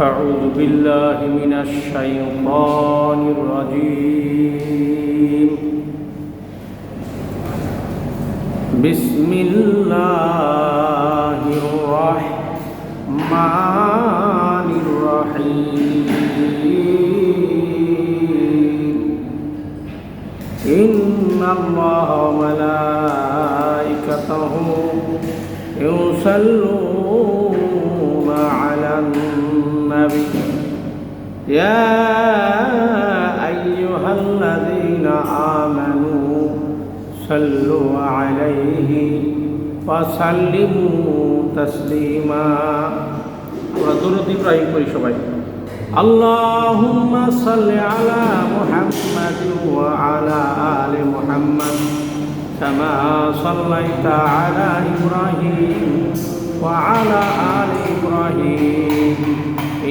أعوذ بالله من الشيطان الرجيم. بسم الله الرحمن الرحيم. إن الله وملائكته يصلون به يا أيها الذين آمنوا صلوا عليه وسلموا تسليما ودرد إبراهيم كل شباب اللهم صل على محمد وعلى آل محمد كما صليت على إبراهيم وعلى آل إبراهيم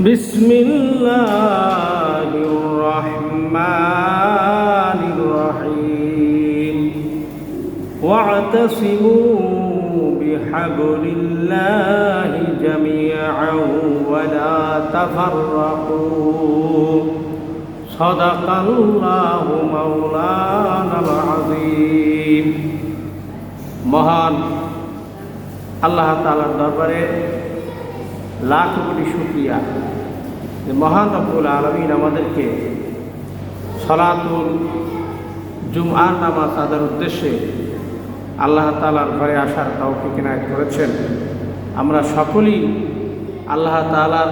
بسم الله الرحمن الرحيم واعتصموا بحبل الله جميعا ولا تفرقوا صدق الله مولانا العظيم মহান আল্লাহ তাআলার দরবারে লাখ কোটি শুকরিয়া। যে মহান রব্বুল আলমিন আমাদেরকে সলাতুল জুমআর নামাজ আদার উদ্দেশ্যে আল্লাহ তালার ঘরে আসার কাউকে কিনায় করেছেন। আমরা সকলেই আল্লাহ তালার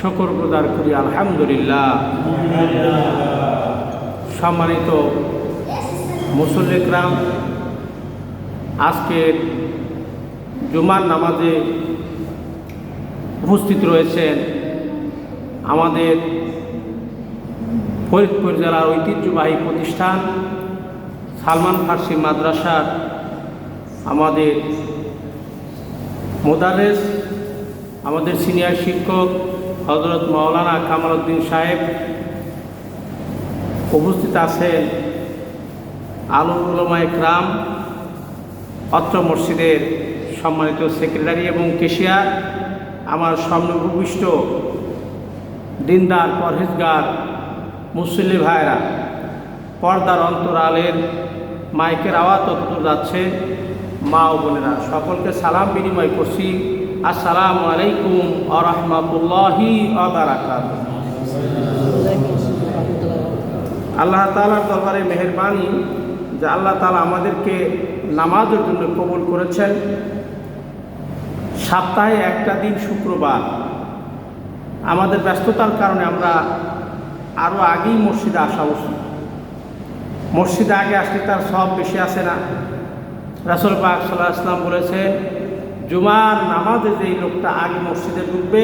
শকর প্রদান করি, আলহামদুলিল্লাহ। সম্মানিত মুসল্লিকরাম আজকের জুমার নামাজে উপস্থিত রয়েছেন আমাদের ফরিদপুর জেলার ঐতিহ্যবাহী প্রতিষ্ঠান সালমান ফার্সি মাদ্রাসার আমাদের মোদারেস, আমাদের সিনিয়র শিক্ষক হজরত মাওলানা কামাল উদ্দিন সাহেব উপস্থিত আছেন আলম উলমা একরাম, অত্র মসজিদের সম্মানিত সেক্রেটারি এবং কেশিয়ার। আমার সম্মুখবিষ্ট দিনদার, পরহেজগার, মুসল্লি ভাইরা, পর্দার অন্তরালের মাইকের আওয়াজ তত যাচ্ছে। মা ও বোনেরা, সকলকে সালাম বিনিময় করছি। আসসালামু আলাইকুম আ রহমতুল্লাহি আবরাকাত আল্লাহ তালার দরবারে মেহরবানি যে আল্লাহ তালা আমাদেরকে নামাজের জন্য কবুল করেছেন। সপ্তাহে একটা দিন শুক্রবার। আমাদের ব্যস্ততার কারণে আমরা আরও আগেই মসজিদে আসা উচিত। মসজিদে আগে আসলে তার সব বেশি আসে না। রাসুল পাক সাল্লাহ আসলাম বলেছেন জুমার নামাজে যেই লোকটা আগে মসজিদে ঢুকবে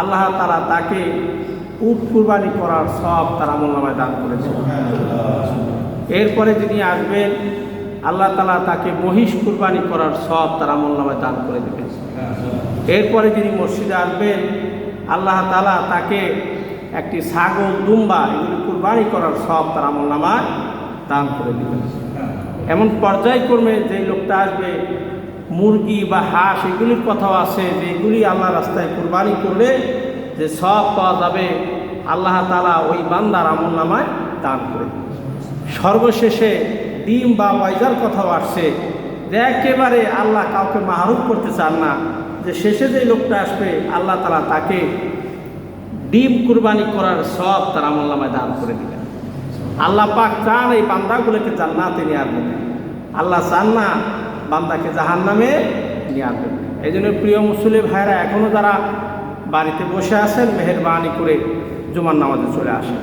আল্লাহ তারা তাকে উট কুরবানি করার সব তার আমল নামায় দান করেছে এরপরে যিনি আসবেন আল্লাহ তালা তাকে মহিষ কুরবানি করার সব তার আমল নামায় দান করে দেবেন। এরপরে যিনি মসজিদে আসবেন, আল্লাহ তালা তাকে একটি ছাগল, দুম্বা এগুলি কুরবানি করার সব তার আমল নামায় দান করে দেবেন। এমন পর্যায়ক্রমে যে লোকটা আসবে, মুরগি বা হাঁস এগুলির কথাও আছে যে এগুলি আল্লাহ রাস্তায় কুরবানি করলে যে সব পাওয়া যাবে, আল্লাহ তালা ওই বান্দার আমল নামায় দান করে সর্বশেষে ডিম বা ওয়াইজার কথাও আসছে যে একেবারে আল্লাহ কাউকে মাহরুম করতে চান না, যে শেষে যে লোকটা আসবে, আল্লাহ তালা তাকে ডিম কুরবানি করার সব তার আমল নামায় দান করে দিবেন। আল্লাহ পাক চান এই বান্দাগুলোকে চান জান্নাতে নিয়ে আসবেন। আল্লাহ চান না বান্দাকে জাহান নামে নিয়ে আসবেন। এই জন্য প্রিয় মুসলিম ভাইরা এখনও যারা বাড়িতে বসে আছেন, মেহরবানি করে জুমার নামাজে চলে আসেন।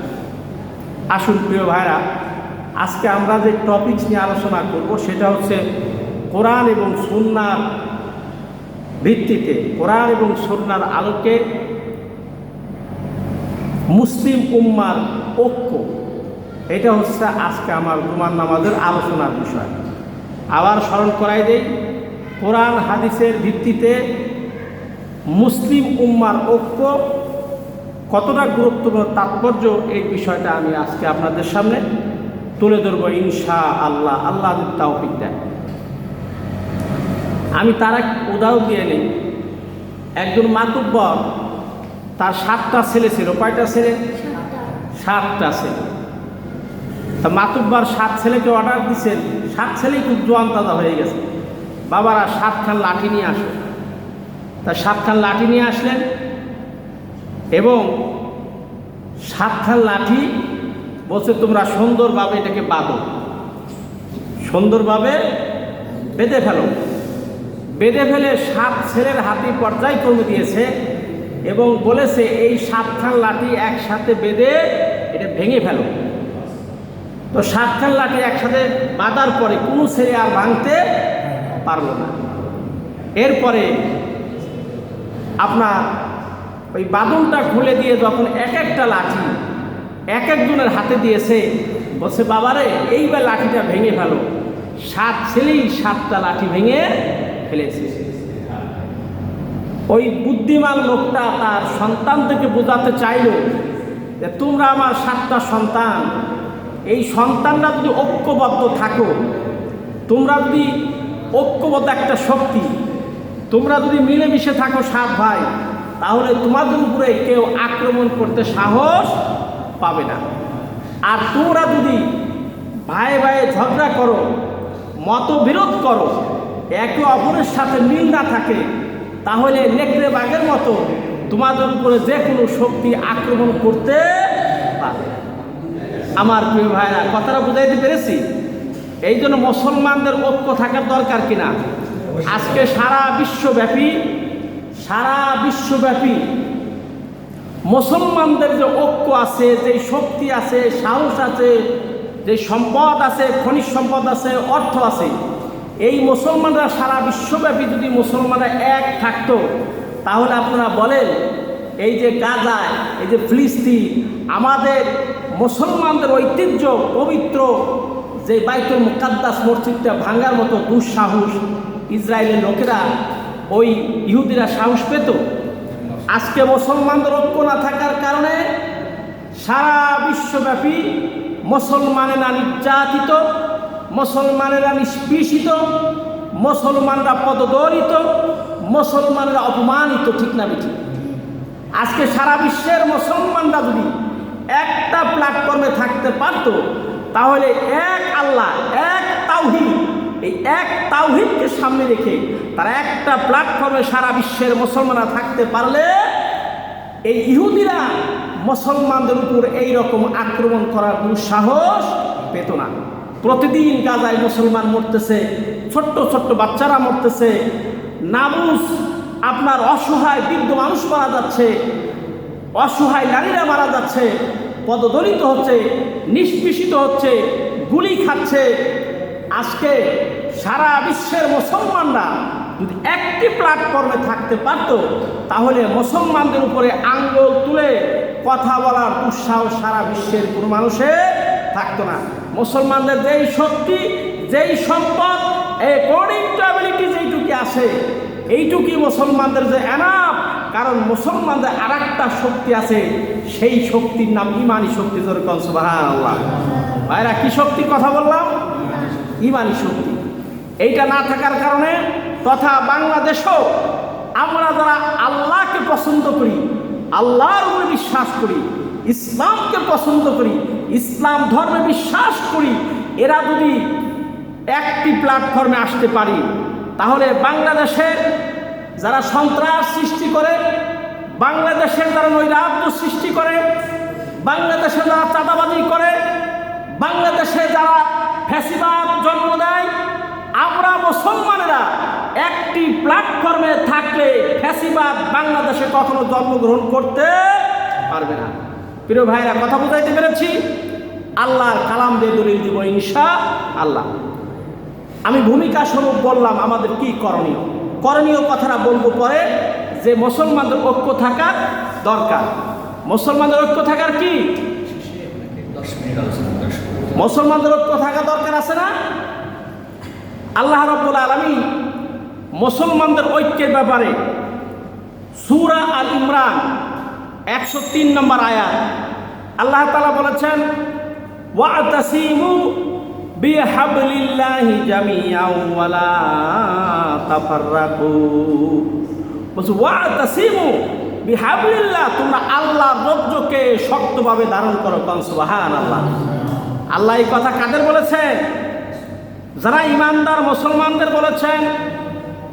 আসুন প্রিয় ভাইরা আজকে আমরা যে টপিকস নিয়ে আলোচনা করব, সেটা হচ্ছে কোরআন এবং সুন্নার ভিত্তিতে, কোরআন এবং সন্ন্যার আলোকে মুসলিম উম্মার ঐক্য। এটা হচ্ছে আজকে আমার জুমার নামাজের আলোচনার বিষয়। আবার স্মরণ করাই দেই, কোরআন হাদিসের ভিত্তিতে মুসলিম উম্মার ঐক্য কতটা গুরুত্বপূর্ণ, তাৎপর্য এই বিষয়টা আমি আজকে আপনাদের সামনে তুলে ধরব ইনশা আল্লাহ আল্লাহ তাওফিক দেয় আমি তার এক উদাহরণ দিয়ে নিই। একজন মাতুব্বর তার সাতটা ছেলে ছিল। কয়টা ছেলে? সাতটা। ছেলে। তা মাতুব্বার সাত ছেলেকে অর্ডার দিচ্ছেন সাত ছেলেই খুব জোয়ান তাজা হয়ে গেছে। বাবারা সাতখান লাঠি নিয়ে আসো। তা সাতখান লাঠি নিয়ে আসলেন এবং সাতখান লাঠি বলছে, তোমরা সুন্দরভাবে এটাকে বাঁধো। সুন্দরভাবে বেঁধে ফেলো। বেঁধে ফেলে সাত ছেলের হাতে পর্যায়ক্রমে দিয়েছে এবং বলেছে, এই সাতখান লাঠি একসাথে বেঁধে এটা ভেঙে ফেলো। তো সাতখান লাঠি একসাথে বাঁধার পরে কোনো ছেলে আর ভাঙতে পারল না। এরপরে আপনার ওই বাদনটা খুলে দিয়ে যখন এক একটা লাঠি এক একজনের হাতে দিয়েছে। বলছে, বাবারে, এইবার লাঠিটা ভেঙে ফেলো। সাত ছেলেই সাতটা লাঠি ভেঙে ফেলেছে। ওই বুদ্ধিমান লোকটা তার সন্তানদেরকে বোঝাতে চাইল যে, তোমরা আমার সাতটা সন্তান। এই সন্তানরা যদি ঐক্যবদ্ধ থাকো, তোমরা যদি ঐক্যবদ্ধ একটা শক্তি, তোমরা যদি মিলেমিশে থাকো সাত ভাই, তাহলে তোমাদের উপরে কেউ আক্রমণ করতে সাহস পাবে না। আর তোমরা যদি ভাই ভাইয়ে ঝগড়া করো, মতবিরোধ করো, একে অপরের সাথে মিল না থাকে, তাহলে নেকড়ে বাঘের মতো তোমাদের উপরে যে কোনো শক্তি আক্রমণ করতে পারে আমার প্রিয় ভাইরা কথাটা বুঝাইতে পেরেছি? এই জন্য মুসলমানদের ঐক্য থাকার দরকার কিনা? আজকে সারা বিশ্বব্যাপী সারা বিশ্বব্যাপী মুসলমানদের যে ঐক্য আছে, যে শক্তি আছে, সাহস আছে, যে সম্পদ আছে, খনিজ সম্পদ আছে, অর্থ আছে, এই মুসলমানরা সারা বিশ্বব্যাপী যদি মুসলমানরা এক থাকতো, তাহলে আপনারা বলেন, এই যে গাজায় এই যে ফিলিস্তিন, আমাদের মুসলমানদের ঐতিহ্য পবিত্র, যে বাইতুল মুকাদ্দাস মসজিদটা ভাঙার মতো দুঃসাহস, ইসরায়েলের লোকেরা, ওই ইহুদিরা সাহস পেত? আজকে মুসলমানদের ঐক্য না থাকার কারণে সারা বিশ্বব্যাপী মুসলমানেরা নির্যাতিত, মুসলমানেরা নিষ্পৃষিত, মুসলমানরা পদদরিত মুসলমানেরা অপমানিত, ঠিক না বেঠিক? আজকে সারা বিশ্বের মুসলমানরা যদি একটা প্ল্যাটফর্মে থাকতে পারত, তাহলে এক আল্লাহ, এক তাওহিদ এই এক তাওহিদকে সামনে রেখে তারা একটা প্ল্যাটফর্মে সারা বিশ্বের মুসলমানরা থাকতে পারলে এই ইহুদিরা মুসলমানদের উপর এই রকম আক্রমণ করার দুঃসাহস পেত না। প্রতিদিন গাজায় মুসলমান মরতেছে, ছোট্ট ছোট্ট বাচ্চারা মরতেছে নামুস আপনার অসহায় বৃদ্ধ মানুষ মারা যাচ্ছে, অসহায় নারীরা মারা যাচ্ছে, পদদলিত হচ্ছে, নিষ্পেষিত হচ্ছে, গুলি খাচ্ছে আজকে সারা বিশ্বের মুসলমানরা যদি একটি প্ল্যাটফর্মে থাকতে পারত, তাহলে মুসলমানদের উপরে আঙ্গুল তুলে কথা বলার উৎসাহ সারা বিশ্বের কোনো মানুষে থাকতো না। মুসলমানদের যেই শক্তি, যেই সম্পদ অ্যাকর্ডিং টু অ্যাবিলিটি যেইটুকু আছে, এইটুকুই মুসলমানদের যে এনাফ কারণ মুসলমানদের আর একটা শক্তি আছে, সেই শক্তির নাম ইমানি শক্তি ধরে কনসবাহ ভাইরা, কি শক্তির কথা বললাম? ইমানি শক্তি। এইটা না থাকার কারণে তথা বাংলাদেশও আমরা যারা আল্লাহকে পছন্দ করি, আল্লাহর উপরে বিশ্বাস করি, ইসলামকে পছন্দ করি, ইসলাম ধর্মে বিশ্বাস করি, এরা যদি একটি প্ল্যাটফর্মে আসতে পারি, তাহলে বাংলাদেশের যারা সন্ত্রাস সৃষ্টি করে বাংলাদেশের যারা নৈরাজ্য সৃষ্টি করে, বাংলাদেশে যারা চাঁদাবাজি করে, বাংলাদেশে যারা ফ্যাসিবাদ জন্ম দেয়। আমরা মুসলমানেরা একটি প্ল্যাটফর্মে থাকলে ফ্যাসিবাদ বাংলাদেশে কখনো জন্মগ্রহণ করতে পারবে না। প্রিয় ভাইরা, কথা বুঝাইতে পেরেছি? আল্লাহর কালাম দিয়ে দলিল দিব ইনশা আল্লাহ আমি ভূমিকা স্বরূপ বললাম আমাদের কি করণীয়? করণীয় কথাটা বলব পরে যে মুসলমানদের ঐক্য থাকা দরকার। মুসলমানদের ঐক্য থাকার কি? মুসলমানদের ঐক্য থাকা দরকার আছে না? আল্লাহ রব্বুল আলমী মুসলমানদের ঐক্যের ব্যাপারে সুরা আল ইমরান একশো তিন নম্বর আয়াত আল্লাহ তালা বলেছেন তোমরা আল্লাহর রজ্জকে শক্তভাবে ধারণ করো কন সুবহান আল্লাহ আল্লাহ এই কথা কাদের বলেছেন? যারা ইমানদার মুসলমানদের বলেছেন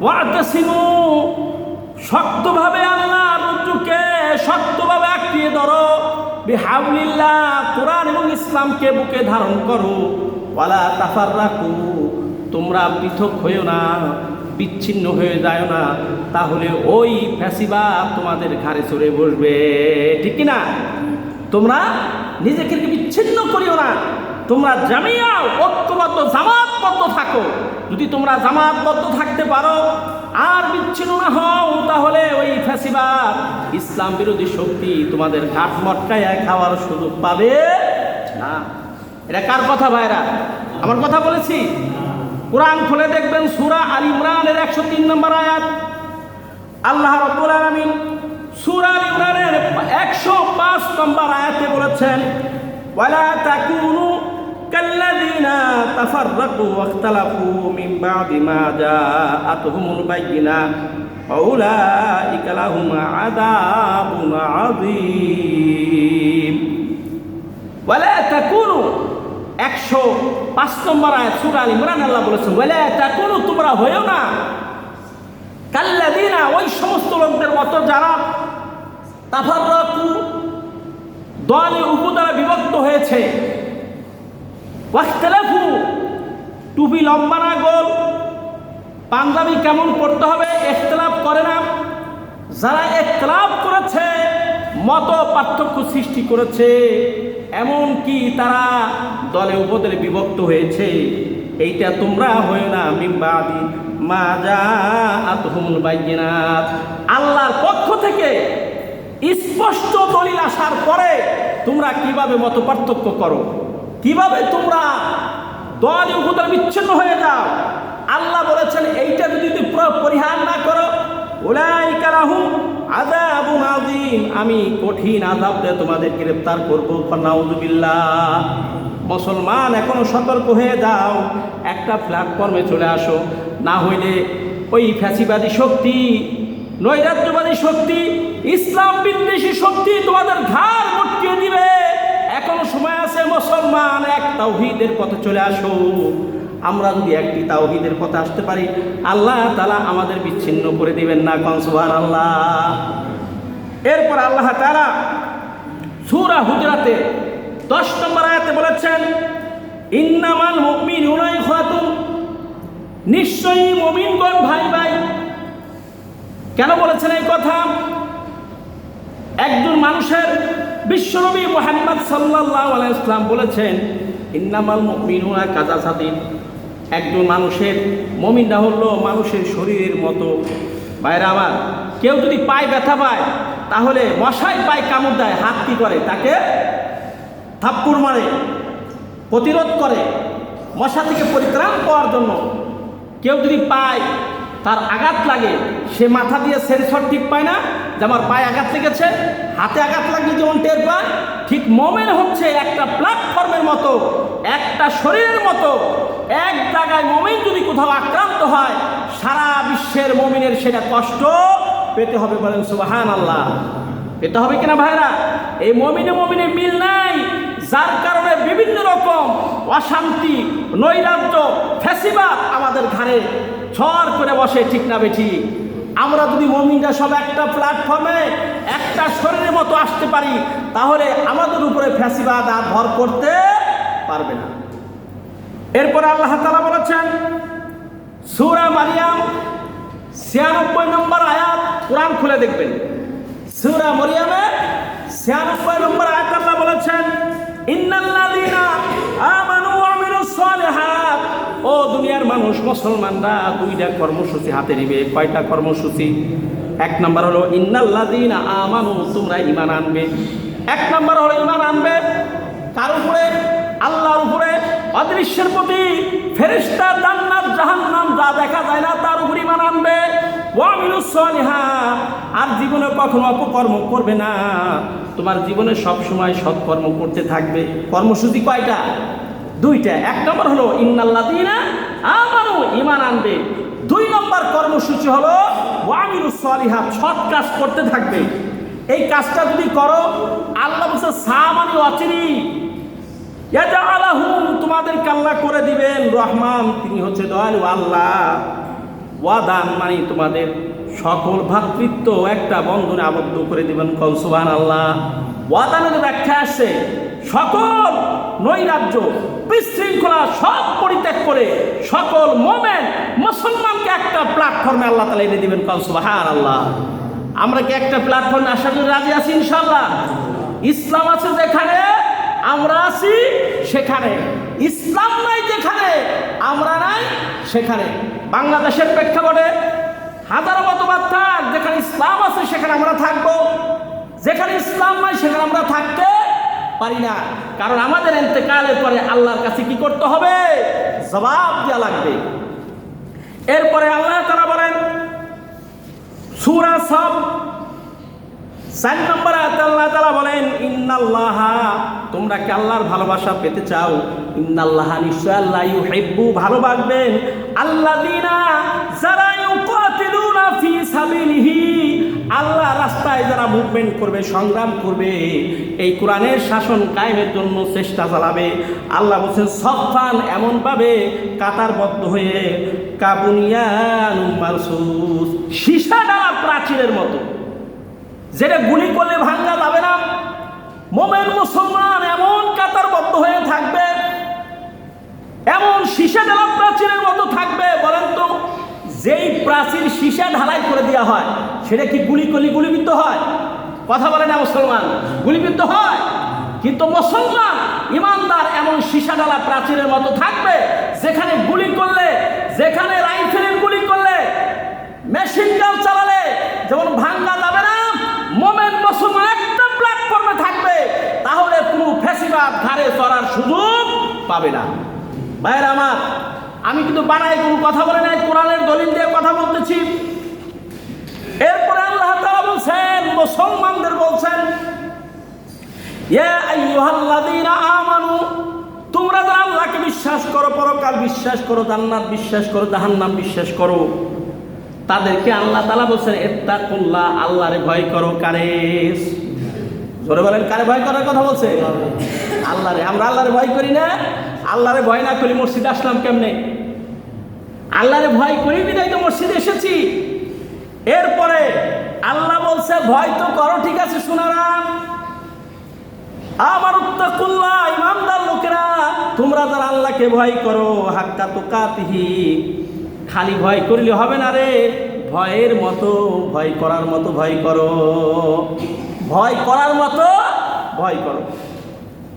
ওয়াতাসিমু শক্তভাবে আল্লাহ রজ্জুকে শক্তভাবে আঁকড়িয়ে ধরো। বিহাবলিল্লাহ কোরআন এবং ইসলামকে বুকে ধারণ করো। ওয়ালা তাফার রাখু তোমরা পৃথক হয়েও না, বিচ্ছিন্ন হয়ে যায় না। তাহলে ওই ফ্যাসিবা তোমাদের ঘাড়ে চড়ে বসবে। ঠিক না তোমরা নিজেকে বিচ্ছিন্ন করিও না। তোমরা জামিয়াও ঐক্যবদ্ধ জামাতবদ্ধ থাকো। যদি তোমরা জামাতবদ্ধ থাকতে পারো আর বিচ্ছিন্ন না হও, তাহলে ওই ফ্যাসিবাদ, ইসলাম বিরোধী শক্তি তোমাদের ঘাট মটকায় খাওয়ার সুযোগ পাবে না। এটা কার কথা ভাইরা? আমার কথা বলেছি? কোরআন খুলে দেখবেন সুরা আল ইমরানের একশো তিন নম্বর আয়াত। আল্লাহ রব্বুল আলামিন সুরা আল ইমরানের 105 নম্বর আয়াতে বলেছেন, ওয়ালা তাকুনু কাল্লাযিনা তাফাররাকু ওয়াখতালাফু মিন বাদি মা জাআতুহুমুল বায়িনা, ফাউলাইকা লাহুম আযাবুন আযীম। ওয়ালা তাকুনু, একশো পাঁচ নম্বর আয়াত সূরা আল ইমরান আল্লাহ বলেছেন, ওয়ালা তাকুনু, তোমরা হয়েও না। কাল্লাদিনা ওই সমস্ত লোকদের মতো যারা তাফাররাকু দলে উপদ্বারা বিভক্ত হয়েছে ওয়াখতালাফু টুপি লম্বা না, গোল। পাঞ্জাবি কেমন পড়তে হবে ইখতিলাফ করে না। যারা ইখতিলাফ করেছে, মত পার্থক্য সৃষ্টি করেছে এমন কি তারা দলে উপদলে বিভক্ত হয়েছে। এইটা তোমরা হয়ে না, মিম্বাদি মা যা আতহুমুল বাইয়িনাত। আল্লাহর পক্ষ থেকে স্পষ্ট দলিল আসার পরে তোমরা কীভাবে মত পার্থক্য করো? কীভাবে তোমরা দল উপদল বিচ্ছিন্ন হয়ে যাও? আল্লাহ বলেছেন, এইটা যদি তুমি পরিহার না করো, উলাইকা লাহুম আযাবুন আযীম। আমি কঠিন আযাব দিয়ে তোমাদের গ্রেফতার করব। নাউযুবিল্লাহ মুসলমান, এখনও সতর্ক হয়ে যাও। একটা প্ল্যাটফর্মে চলে আসো। না হইলে ওই ফ্যাসিবাদী শক্তি, নৈরাজ্যবাদী শক্তি, ইসলাম বিদ্বেষী শক্তি তোমাদের ঘাড় মটকিয়ে দিবে। এখনও সময় আছে, মুসলমান, এক তাওহীদের পথে চলে আসো। আমরা যদি একটি তাওহীদের পথে আসতে পারি, আল্লাহ তালা আমাদের বিচ্ছিন্ন করে দিবেন না কনসুবার আল্লাহ এরপর আল্লাহ তালা সুরা হুজরাতে দশ নম্বর আয়াতে বলেছেন, ইন্নামাল মুমিন উনাই খাতুন নিশ্চয়ই মমিনগণ ভাই ভাই কেন বলেছেন এই কথা? একজন মানুষের বিশ্বনবী মোহাম্মদ সাল্লাহ আলাইসলাম বলেছেন, ইন্নামাল মিনুনা কাজা সাদিন একজন মানুষের মমিনটা হলো মানুষের শরীরের মতো। বাইরে আমার, কেউ যদি পায়ে ব্যথা পায়, তাহলে মশাই পায়ে কামড় দেয়, হাত কি করে? তাকে থাপ্পুর মারে, প্রতিরোধ করে, মশা থেকে পরিত্রাণ পাওয়ার জন্য। কেউ যদি পায়, তার আঘাত লাগে সে মাথা দিয়ে সেন্সর ঠিক পায় না, যে আমার পায়ে আঘাত লেগেছে, হাতে আঘাত লাগলে যেমন টের পায়, ঠিক মোমেন হচ্ছে একটা প্ল্যাটফর্মের মতো, একটা শরীরের মতো। এক জায়গায় মোমেন যদি কোথাও আক্রান্ত হয়, সারা বিশ্বের মোমিনের সেটা কষ্ট পেতে হবে বলেন সুবাহান আল্লাহ পেতে হবে কিনা ভাইরা? এই মমিনে মমিনে মিল নাই, যার কারণে বিভিন্ন রকম অশান্তি, নৈরাজ্য, ফ্যাসিবাদ আমাদের ঘাড়ে ঝড় করে বসে ঠিক না বেঠি। আমরা যদি মমিনরা সব একটা প্ল্যাটফর্মে একটা শরীরের মতো আসতে পারি, তাহলে আমাদের উপরে ফ্যাসিবাদ আর ভর করতে পারবে না। এরপর আল্লাহ তালা বলেছেন, সুরা মারিয়াম, ছিয়ানব্বই নম্বর আয়াত, কোরআন খুলে দেখবেন। সুরা মরিয়ামের ছিয়ানব্বই নম্বর আয়াত আল্লাহ বলেছেন, ইন্নাল্লাযীনা দুনিয়ার মানুষ মুসলমানরা দুইটা কর্মসূচি হাতে নেবে। কয়টা কর্মসূচি? এক নম্বর হলো ইন্নাল্লাদিন আমানু তোমরা ইমান আনবে। এক নম্বর হলো ইমান আনবে কার উপরে? আল্লাহর উপরে। অদৃশ্যের প্রতি ফেরিস্তা জান্নাত, জাহান্নাম, যা দেখা যায় না, তার উপর ইমান আনবে। আর জীবনে কখনো অপকর্ম করবে না। তোমার জীবনে সব সময় সৎকর্ম করতে থাকবে। কর্মসূচি কয়টা? দুইটা। এক নম্বর হলো ইন্নাল্লাদিনা আমানু ইমান আনবে। দুই নম্বর কর্মসূচি হলো ওয়ামিলুস সালিহাত, সৎ কাজ করতে থাকবে। এই কাজটা যদি করো, আল্লাহ বলছে সামানি অচিরি। ইয়াজআলাহুম তোমাদেরকে আল্লাহ করে দিবেন। রহমান, তিনি হচ্ছে দয়ালু আল্লাহ। ওয়াদান মানে তোমাদের সকল ভ্রাতৃত্ব একটা বন্ধনে আবদ্ধ করে দিবেন কল আল্লাহ ওয়াদানের ব্যাখ্যা আসে সকল নৈরাজ্য বিশৃঙ্খলা সব পরিত্যাগ করে সকল মোমেন মুসলমানকে একটা প্ল্যাটফর্মে আল্লাহ তালা এনে দিবেন। কল সুবহান আল্লাহ আমরা কি একটা প্ল্যাটফর্মে আসার জন্য রাজি আছি ইনশাল্লাহ ইসলাম আছে যেখানে, আমরা আছি সেখানে। ইসলাম নাই যেখানে, আমরা নাই সেখানে। বাংলাদেশের প্রেক্ষাপটে হাজার মতবাদ থাক, যেখানে ইসলাম আছে সেখানে আমরা থাকব। যেখানে ইসলাম নাই সেখানে আমরা থাকতে পারি না। কারণ আমাদের এতেকালের পরে আল্লাহর কাছে কি করতে হবে? জবাব দেওয়া লাগবে। এরপরে আল্লাহ তারা বলেন, সুরা সব চার নম্বর আল্লাহ তাআলা বলেন, ইন্নাল্লাহ, তোমরা কি আল্লাহর ভালোবাসা পেতে চাও? ইন্নাল্লাহ নিশ্চয় আল্লাহ ইউহিব্বু, ভালোবাসবেন। আল্লাযিনা যারা মুভমেন্ট করবে, সংগ্রাম করবে, এই কোরআনের শাসন কায়েমের জন্য চেষ্টা চালাবে। আল্লাহ বলছেন সফান এমনভাবে কাতারবদ্ধ হয়ে মারসুস, সীসা ডালা প্রাচীরের মতো। যেটা গুলি করলে ভাঙ্গা যাবে না। মোমেন মুসলমান এমন কাতারবদ্ধ হয়ে থাকবে, এমন সীসা ঢালা প্রাচীরের মতো থাকবে, বলেন তো, যেই প্রাচীর সীসা ঢালাই করে দেওয়া হয়, সেটা কি গুলি করলে গুলিবিদ্ধ হয়? কথা বলে না মুসলমান, গুলিবিদ্ধ হয়। কিন্তু মুসলমান, ইমানদার এমন সীসা ঢালা প্রাচীরের মতো থাকবে, যেখানে গুলি করলে, যেখানে রাইফেলের গুলি করলে, মেশিন গান চালালে, যেমন ভাঙ্গা যাবে না, মোমেন মুসলমান একটা প্ল্যাটফর্মে থাকবে, তাহলে কোনো ফেসিবাদ ঘাড়ে চড়ার সুযোগ পাবে না। ভাইয়ের আমার, আমি কিন্তু বানাই কোনো কথা বলে নাই, কোরআনের দলিল দিয়ে কথা বলতেছি। এরপরে বলছেন, মুসলমানদের বলছেন আমানু, তোমরা যারা আল্লাহকে বিশ্বাস করো, পরকাল বিশ্বাস করো, জান্নাত বিশ্বাস করো, জাহান্নাম বিশ্বাস করো, তাদেরকে আল্লাহ তালা বলছেন এত্তাকুল্লাহ আল্লাহরে ভয় করো, কারে? জোরে বলেন, কারে ভয় করার কথা বলছে? আল্লাহরে, আমরা আল্লাহরে ভয় করি না, আল্লাহরে ভয় না করি, মসজিদে আসলাম কেমনে? আল্লাহরে ভয় করি বিদায় তো মসজিদে এসেছি। এরপরে আল্লাহ বলছে, ভয় তো করো, ঠিক আছে শোনারাম আমার উত্তাকুল্লাহ ইমানদার লোকেরা, তোমরা যারা আল্লাহকে ভয় করো, হাক্কা তো কাতিহি খালি ভয় করলে হবে না রে। ভয়ের মতো, ভয় করার মতো ভয় করো। ভয় করার মতো ভয় করো।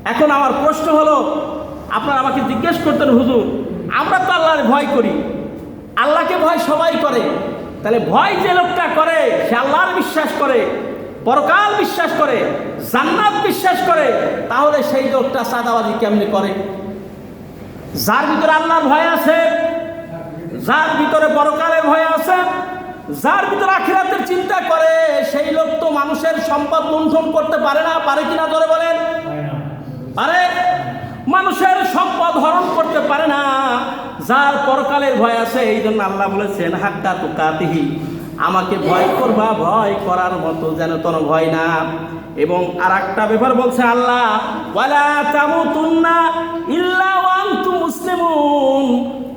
এখন আমার প্রশ্ন হলো, আপনারা আমাকে জিজ্ঞেস করতেন, হুজুর, আমরা তো আল্লাহর ভয় করি। আল্লাহকে ভয় সবাই করে। তাহলে ভয় যে লোকটা করে সে আল্লাহর বিশ্বাস করে পরকাল বিশ্বাস করে জান্নাত বিশ্বাস করে তাহলে সেই লোকটা সাদাবাজি কেমনি করে? যার ভিতরে আল্লাহর ভয় আছে যার ভিতরে পরকালের ভয় আছে যার ভিতরে আখিরাতের চিন্তা করে সেই লোক তো মানুষের সম্পদ লুণ্ঠন করতে পারে না পারে কিনা ধরে বলেন? পারে? মানুষের সম্পদ হরণ করতে পারে না যার পরকালের ভয় আছে এই জন্য আল্লাহ বলেছেন, হাক্কা তো কাতিহি আমাকে ভয় করবা, ভয় করার মতো যেন তোর ভয় না। এবং আর একটা ব্যাপার বলছে আল্লাহ, ওয়ালা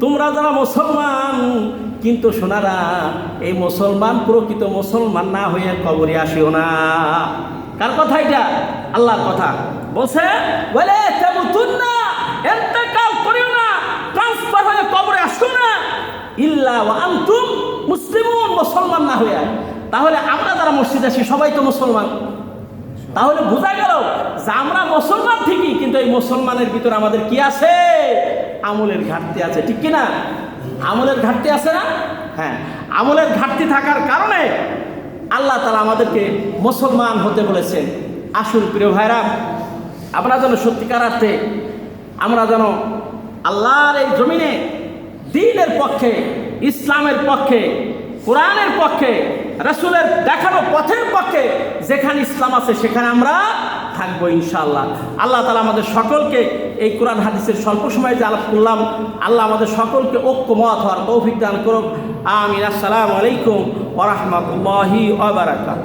তোমরা যারা মুসলমান, কিন্তু সোনারা, এই মুসলমান, প্রকৃত মুসলমান না হয়ে কবরে আসিও না। কার কথা এটা? আল্লাহর কথা। বলছে বলে তামুতুন্না ট্রান্সফার হয়ে কবরে আসো না? ইল্লা আনতুম মুসলিমুন, মুসলমান না হয়ে তাহলে আমরা যারা মসজিদে আছি, সবাই তো মুসলমান। তাহলে বোঝা গেল যে আমরা মুসলমান ঠিকই, কিন্তু এই মুসলমানের ভিতরে আমাদের কি আছে? আমলের ঘাটতি আছে, ঠিক কিনা আমলের ঘাটতি আছে না? হ্যাঁ আমলের ঘাটতি থাকার কারণে আল্লাহ তালা আমাদেরকে মুসলমান হতে বলেছেন। আসুন প্রিয় ভাইরা, আমরা যেন সত্যিকার অর্থে আমরা যেন আল্লাহর এই জমিনে, দিনের পক্ষে, ইসলামের পক্ষে, কোরআনের পক্ষে, রসুলের দেখানো পথের পক্ষে, যেখানে ইসলাম আছে, সেখানে আমরা থাকব ইনশাআল্লাহ। আল্লাহ তালা আমাদের সকলকে এই কোরআন হাদিসের স্বল্প সময়ে যে আলাপ করলাম, আল্লাহ আমাদের সকলকে ঐক্যমত হওয়ার তৌফিক দান করুক। আমিন। আসসালামু আলাইকুম ওরহমতুল্লাহি ওবরাকাত